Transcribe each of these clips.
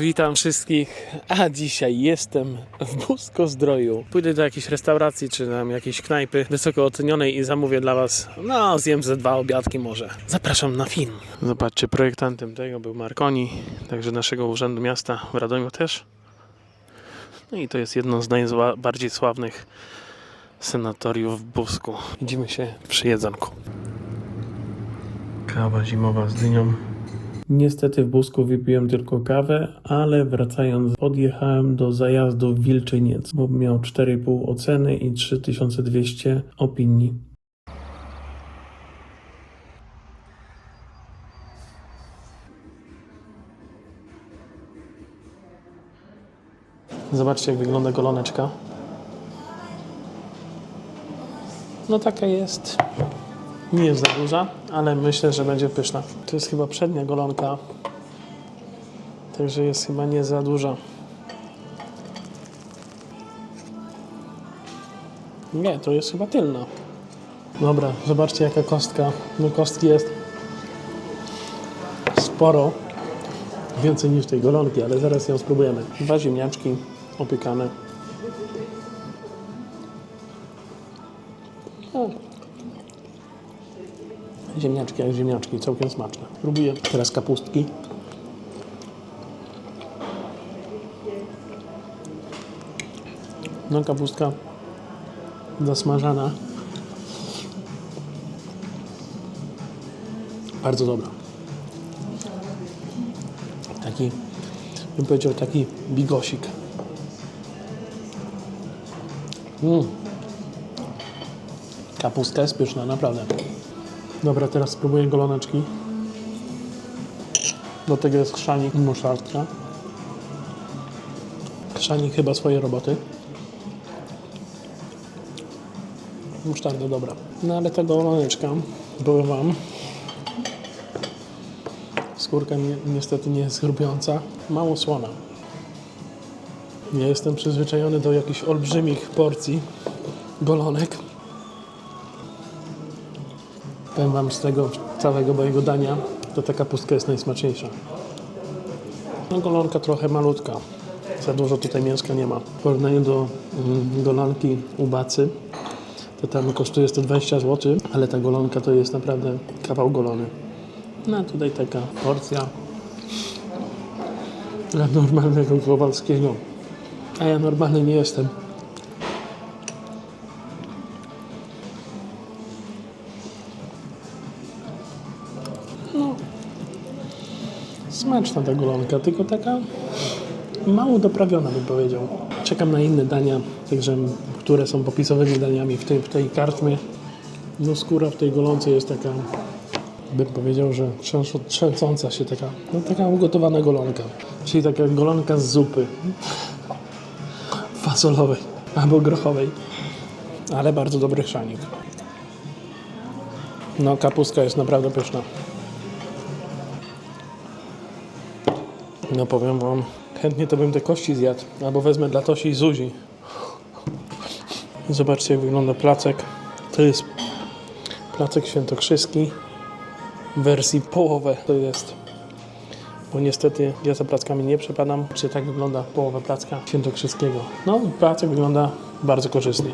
Witam wszystkich, a dzisiaj jestem w Busko-Zdroju. Pójdę do jakiejś restauracji czy tam jakiejś knajpy wysoko ocenionej i zamówię dla Was, no zjem ze dwa obiadki może. Zapraszam na film. Zobaczcie, projektantem tego był Marconi, także naszego Urzędu Miasta w Radomiu też. No i to jest jedno z najbardziej sławnych senatoriów w Busku. Widzimy się przy jedzonku. Kawa zimowa z dynią. Niestety w Busku wypiłem tylko kawę, ale wracając podjechałem do zajazdu Wilczyniec, bo miał 4,5 oceny i 3200 opinii. Zobaczcie jak wygląda goloneczka. No taka jest. Nie jest za duża, ale myślę, że będzie pyszna. To jest chyba przednia golonka, także jest chyba nie za duża. Nie, to jest chyba tylna. Dobra, zobaczcie jaka kostka. No kostki jest sporo. Więcej niż tej golonki, ale zaraz ją spróbujemy. Dwa ziemniaczki opiekane. Ziemniaczki jak ziemniaczki, całkiem smaczne. Próbuję teraz kapustki. No kapustka zasmażana. Bardzo dobra. Taki, bym powiedział, taki bigosik. Mm. Kapustka jest pyszna, naprawdę. Dobra, teraz spróbuję goloneczki. Do tego jest chrzanik muszardka. Chrzanik chyba swoje roboty. Musztarda dobra. No ale ta goloneczka, powiem Wam, skórka ni niestety nie jest chrupiąca. Mało słona. Ja jestem przyzwyczajony do jakichś olbrzymich porcji golonek. Powiem Wam z tego całego mojego dania, to ta kapustka jest najsmaczniejsza. No golonka trochę malutka. Za dużo tutaj mięska nie ma. W porównaniu do mm, golonki u Bacy, to tam kosztuje 120 zł, ale ta golonka to jest naprawdę kawał golony. No a tutaj taka porcja dla normalnego Kowalskiego. A ja normalny nie jestem. Smaczna ta golonka, tylko taka mało doprawiona bym powiedział. Czekam na inne dania, także które są popisowymi daniami w tej, w tej karczmie. No skóra w tej golonce jest taka, bym powiedział, że trzęsą- trzęsąca się taka, no taka ugotowana golonka. Czyli taka golonka z zupy fasolowej albo grochowej. Ale bardzo dobry chrzanik. No kapustka jest naprawdę pyszna. No powiem wam, chętnie to bym te kości zjadł, albo wezmę dla Tosi i Zuzi. Zobaczcie jak wygląda placek. To jest placek świętokrzyski w wersji połowę to jest. Bo niestety ja za plackami nie przepadam. Czy tak wygląda połowa placka świętokrzyskiego? No, placek wygląda bardzo korzystnie.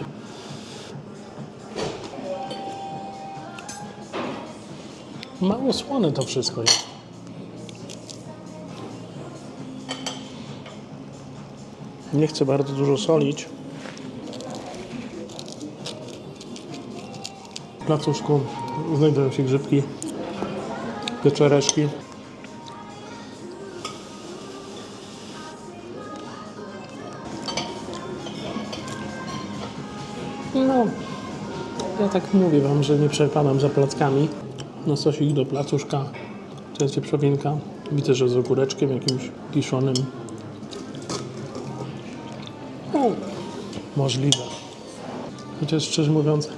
Mało słone to wszystko jest. Nie chcę bardzo dużo solić. W placuszku znajdują się grzybki, pieczareczki. No, ja tak mówię Wam, że nie przepadam za plackami. Na sosik do placuszka to jest wieprzowinka. Widzę, że z ogóreczkiem jakimś kiszonym. Możliwe. Chociaż szczerze mówiąc,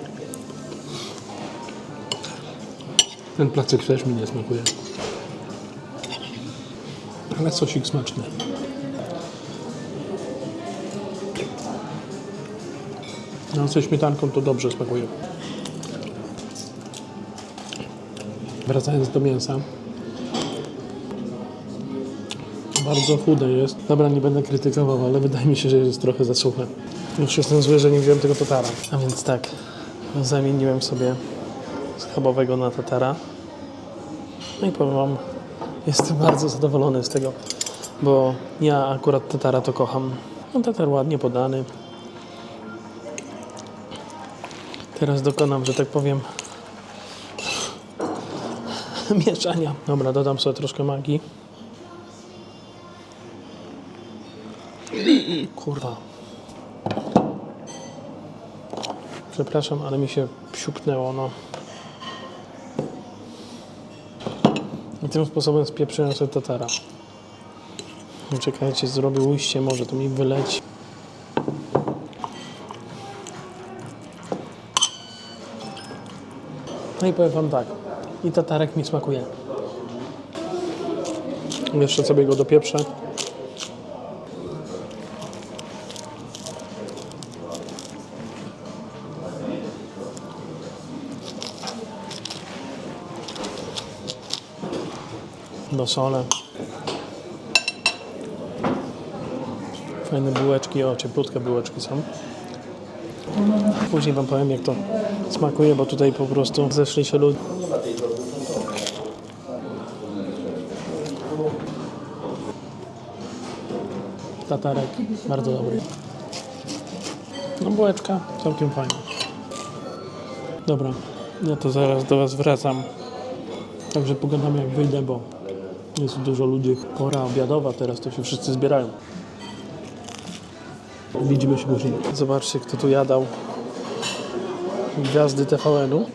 ten placek też mi nie smakuje. Ale sosik smaczny. No, ze śmietanką to dobrze smakuje. Wracając do mięsa. Bardzo chude jest. Dobra, nie będę krytykował, ale wydaje mi się, że jest trochę za suche. Już jestem zły, że nie wziąłem tego tatara. A więc tak, zamieniłem sobie schabowego na tatara. No i powiem wam, jestem bardzo zadowolony z tego, bo ja akurat tatara to kocham. No tatar ładnie podany. Teraz dokonam, że tak powiem, mieszania. Dobra, dodam sobie troszkę magii. Kurwa. Przepraszam, ale mi się psiuknęło, no. I tym sposobem spieprzyłem sobie tatara. Czekajcie, zrobię ujście, może to mi wyleci. No i powiem wam tak, i tatarek mi smakuje. Jeszcze sobie go dopieprzę. Do sole. Fajne bułeczki, o cieplutkie bułeczki są. Później wam powiem jak to smakuje, bo tutaj po prostu zeszli się ludzie. Tatarek, bardzo dobry. No bułeczka, całkiem fajna. Dobra, ja to zaraz do was wracam. Także pogadamy jak wyjdę, bo jest dużo ludzi. Pora obiadowa teraz, to się wszyscy zbierają. Widzimy się później. Zobaczcie, kto tu jadał. Gwiazdy TVN-u.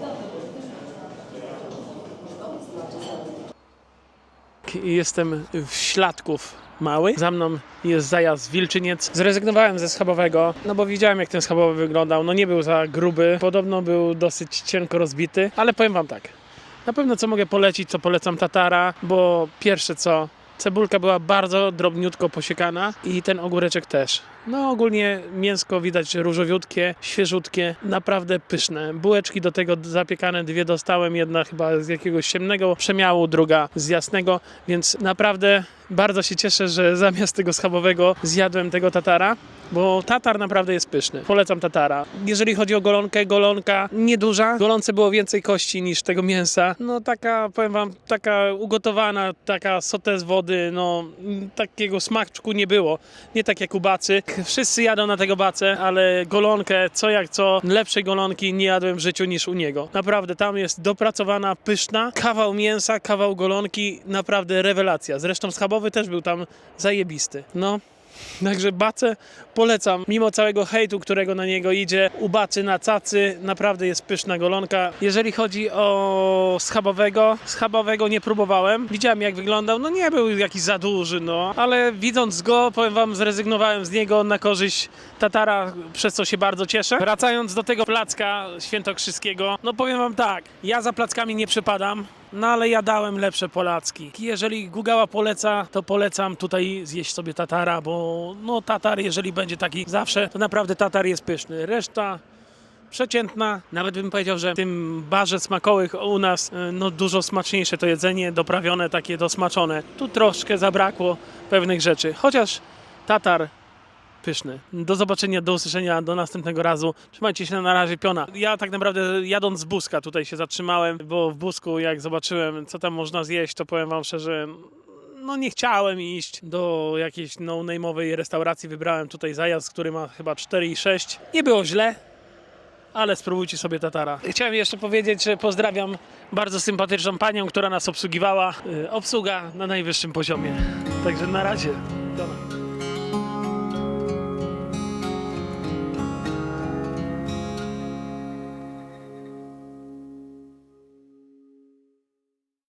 Jestem w Śladków Mały. Za mną jest zajazd Wilczyniec. Zrezygnowałem ze schabowego, no bo widziałem jak ten schabowy wyglądał. No nie był za gruby. Podobno był dosyć cienko rozbity, ale powiem wam tak. Na pewno co mogę polecić, co polecam Tatara, bo pierwsze co, cebulka była bardzo drobniutko posiekana i ten ogóreczek też. No ogólnie mięsko widać różowiutkie, świeżutkie, naprawdę pyszne. Bułeczki do tego zapiekane, dwie dostałem, jedna chyba z jakiegoś ciemnego przemiału, druga z jasnego, więc naprawdę bardzo się cieszę, że zamiast tego schabowego zjadłem tego tatara. Bo tatar naprawdę jest pyszny. Polecam tatara. Jeżeli chodzi o golonkę, golonka nieduża. Golonce było więcej kości niż tego mięsa. No taka, powiem wam, taka ugotowana, taka sotę z wody, no takiego smaczku nie było. Nie tak jak u bacy. Wszyscy jadą na tego bacę, ale golonkę, co jak co, lepszej golonki nie jadłem w życiu niż u niego. Naprawdę, tam jest dopracowana, pyszna, kawał mięsa, kawał golonki, naprawdę rewelacja. Zresztą schabowy też był tam zajebisty. No, Także Bacę polecam, mimo całego hejtu, którego na niego idzie. U Bacy na cacy naprawdę jest pyszna golonka. Jeżeli chodzi o schabowego, schabowego nie próbowałem. Widziałem jak wyglądał, no nie był jakiś za duży, no. Ale widząc go, powiem wam, zrezygnowałem z niego na korzyść Tatara, przez co się bardzo cieszę. Wracając do tego placka świętokrzyskiego, no powiem wam tak, ja za plackami nie przypadam. No ale ja dałem lepsze polacki. Jeżeli Gugała poleca, to polecam tutaj zjeść sobie tatara, bo no tatar, jeżeli będzie taki zawsze, to naprawdę tatar jest pyszny. Reszta przeciętna. Nawet bym powiedział, że w tym barze smakowych u nas y, no dużo smaczniejsze to jedzenie, doprawione, takie dosmaczone. Tu troszkę zabrakło pewnych rzeczy. Chociaż tatar pyszny. Do zobaczenia, do usłyszenia, do następnego razu. Trzymajcie się na razie, piona. Ja tak naprawdę jadąc z Buska tutaj się zatrzymałem, bo w Busku jak zobaczyłem, co tam można zjeść, to powiem wam szczerze, no nie chciałem iść do jakiejś no-name'owej restauracji. Wybrałem tutaj zajazd, który ma chyba 4,6. Nie było źle, ale spróbujcie sobie tatara. Chciałem jeszcze powiedzieć, że pozdrawiam bardzo sympatyczną panią, która nas obsługiwała. Y, Obsługa na najwyższym poziomie. Także na razie. Dobra.